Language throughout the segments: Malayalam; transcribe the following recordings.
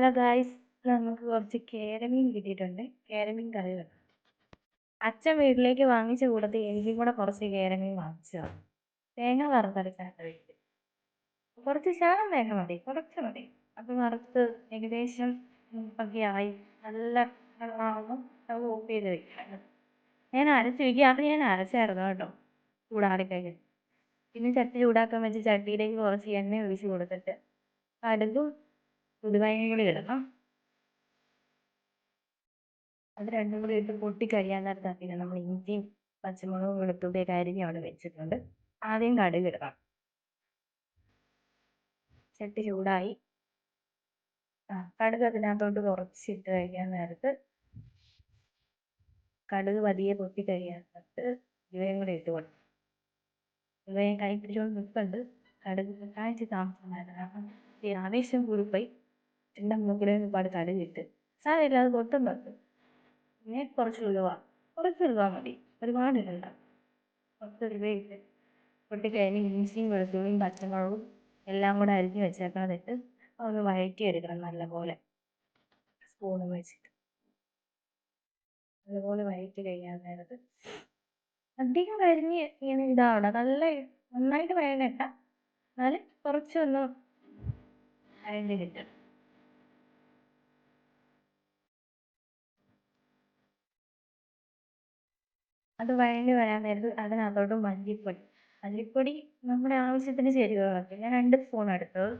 ഹലോ ഗായ്സ് നമുക്ക് കുറച്ച് കേരമീൻ കിട്ടിയിട്ടുണ്ട്. കേരമീൻ കറി വെക്കാം. അച്ഛൻ വീട്ടിലേക്ക് വാങ്ങിച്ച കൂടത്ത് എനിക്കും കൂടെ കുറച്ച് കേരമീൻ വാങ്ങിച്ചതാണ് തേങ്ങ വറുത്തെടുക്കാൻ വീട്ടിൽ. കുറച്ച് ശകലം തേങ്ങ മതി. കുറച്ച് മതി. അത് വറുത്ത് ഏകദേശം ഒക്കെ ആയി. നല്ല ആവുമ്പോൾ നമുക്ക് ഓഫ് ചെയ്ത് വെക്കാം ഞാൻ അരച്ച് വയ്ക്കുക അത് ഞാൻ അരച്ചായിരുന്നു കേട്ടോ. ചൂടാറി കഴിഞ്ഞ്. പിന്നെ ചട്ടി ചൂടാക്കാൻ വെച്ച് ചട്ടിയിലേക്ക് കുറച്ച് എണ്ണ ഒഴിച്ച് കൊടുത്തിട്ട് കടുകും ഉലുവയും കൂടി ഇടണം അത് രണ്ടും കൂടി ഇട്ട് പൊട്ടി കഴിയാൻ നേരത്താക്കിയിട്ട് നമ്മൾ ഇഞ്ചിയും പച്ചമുളകും വെളുത്തുള്ളിയൊക്കെ അരിഞ്ഞ് അവിടെ വെച്ചിട്ടുണ്ട്. ആദ്യം കടുക് ഇടണം ചട്ടി ചൂടായി. ആ കടുക് അതിനകത്തോട്ട് കുറച്ചിട്ട് കഴിയാൻ നേരത്ത് കടുക് പതിയെ പൊട്ടി കഴിയാൻ നേരത്ത് ഇവയും കൂടി ഇട്ട് കൊടുക്കും ഇവയും കൈ പിടിച്ചുകൊണ്ട് നിൽക്കുന്നുണ്ട് കടുക് കാഴ്ച താമസം ആവേശം കൂടിപ്പോയി എന്റെ മൂക്കിൽ ഒരുപാട് കടുകിട്ട് സാരമില്ല അത് പൊട്ടും തൊട്ട് പിന്നെ കുറച്ച് ഉലുവ കുറച്ച് ഉലുവ മതി. ഒരുപാട് ഇടണ്ട കുറച്ച് ഉലുവ ഇട്ട് പൊട്ടിക്കഴിഞ്ഞ് ഇഞ്ചിയും വെളുത്തുള്ളിയും പച്ചമുളകും എല്ലാം കൂടെ അരിഞ്ഞ് വെച്ചേക്കാതിട്ട് ഒന്ന് വഴറ്റിയെടുക്കണം നല്ലപോലെ. സ്പൂണ് വെച്ചിട്ട്. നല്ലപോലെ വഴറ്റി കഴിയാൻ നേരത്ത് അധികം കരിഞ്ഞ് ഇങ്ങനെ ഇതാവണം നല്ല നന്നായിട്ട് വഴങ്ങണ്ട എന്നാലും കുറച്ചൊന്ന് അരിഞ്ഞ് കിട്ടണം അത് വഴണ്ട് വരാൻ നേരത്ത് അതിനകത്തോട്ട് മല്ലിപ്പൊടി. മല്ലിപ്പൊടി നമ്മുടെ ആവശ്യത്തിന് ചേരുവകളൊക്കെ ഞാൻ രണ്ട് സ്പൂൺ എടുത്തത്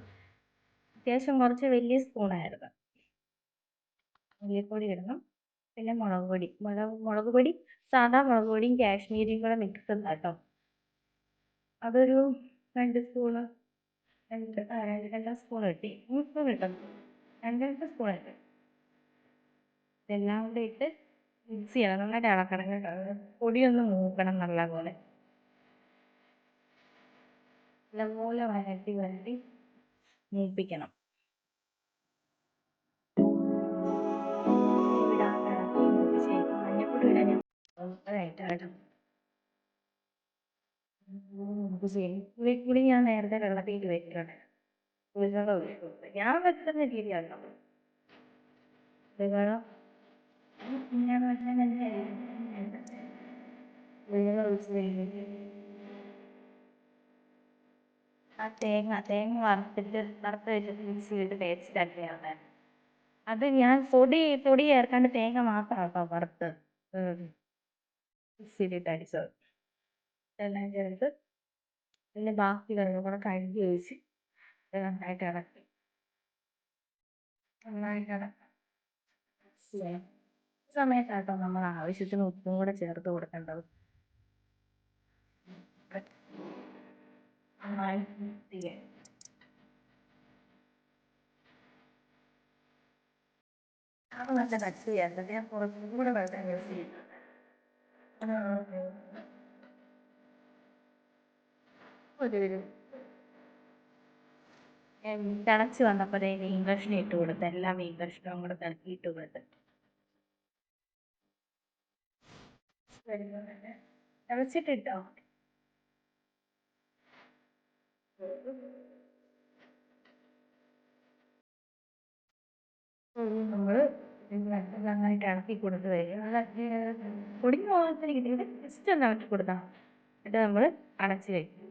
അത്യാവശ്യം കുറച്ച് വലിയ സ്പൂണായിരുന്നു മല്ലിപ്പൊടി ഇടണം. പിന്നെ മുളക് പൊടി. മുളക് മുളക് പൊടി സാധാ മുളക് പൊടിയും കാശ്മീരിയും കൂടെ മിക്സ് കേട്ടോ. അതൊരു രണ്ട് സ്പൂണ് രണ്ട് രണ്ട് രണ്ട് സ്പൂൺ കിട്ടി മൂന്ന് സ്പൂൺ കിട്ടും രണ്ട് രണ്ട് സ്പൂൺ ഇട്ട്. ഇതെല്ലാം കൂടെ ഇട്ട് മിക്സ് ചെയ്യണം നന്നായിട്ട് ഇളക്കണം കേട്ടോ പൊടിയൊന്ന് മൂക്കണം നല്ലപോലെ. നല്ലപോലെ വരട്ടി വരട്ടി മൂപ്പിക്കണം. ഇടാൻ ഞാൻ കേട്ടോ നേരത്തെ വെള്ളത്തിൽ വെച്ചിട്ടുണ്ട് ഞാൻ വെക്കുന്ന രീതിയാണ് പുളിവെള്ളം ആ തേങ്ങ തേങ്ങ വറുത്തിട്ട് വറുത്ത് വെച്ചിട്ട് മിക്സിയിലിട്ട് തേച്ചിട്ടൊക്കെയാണ് അത് ഞാൻ പൊടി പൊടി ചേർക്കാണ്ട് തേങ്ങ മാത്രം കേട്ടോ വറുത്ത് മിക്സിയിലിട്ട് അടിച്ചത്. എല്ലാം ചേർത്ത് പിന്നെ ബാക്കി വെള്ളം കൂടെ കഴുകി ഒഴിച്ച് നന്നായിട്ട് ഇളക്കി നന്നായിട്ട് ഇളക്കാം സമയത്താട്ടോ നമ്മൾ ആവശ്യത്തിന് ഉപ്പും കൂടെ ചേർത്ത് കൊടുക്കേണ്ടത്. അത് നല്ല കട്ട് ചെയ്യാറുണ്ട് ഞാൻ തിളച്ച് വന്നപ്പോഴേ മീൻ കഷ്ണം ഇട്ട് കൊടുത്ത് എല്ലാ മീൻ കഷ്ണവും കൂടെ തിളക്കി ഇട്ട് കൊടുത്ത്. തിളച്ചിട്ടിട്ടോ നമ്മൾ നന്നായിട്ട് ഇളക്കി കൊടുത്ത് കഴിഞ്ഞ് പൊടിഞ്ഞു പോകാത്ത രീതിയിൽ ജസ്റ്റ് ഒന്ന് ഇളക്കി കൊടുത്താൽ എന്നിട്ട് നമ്മൾ അടച്ച് വയ്ക്കും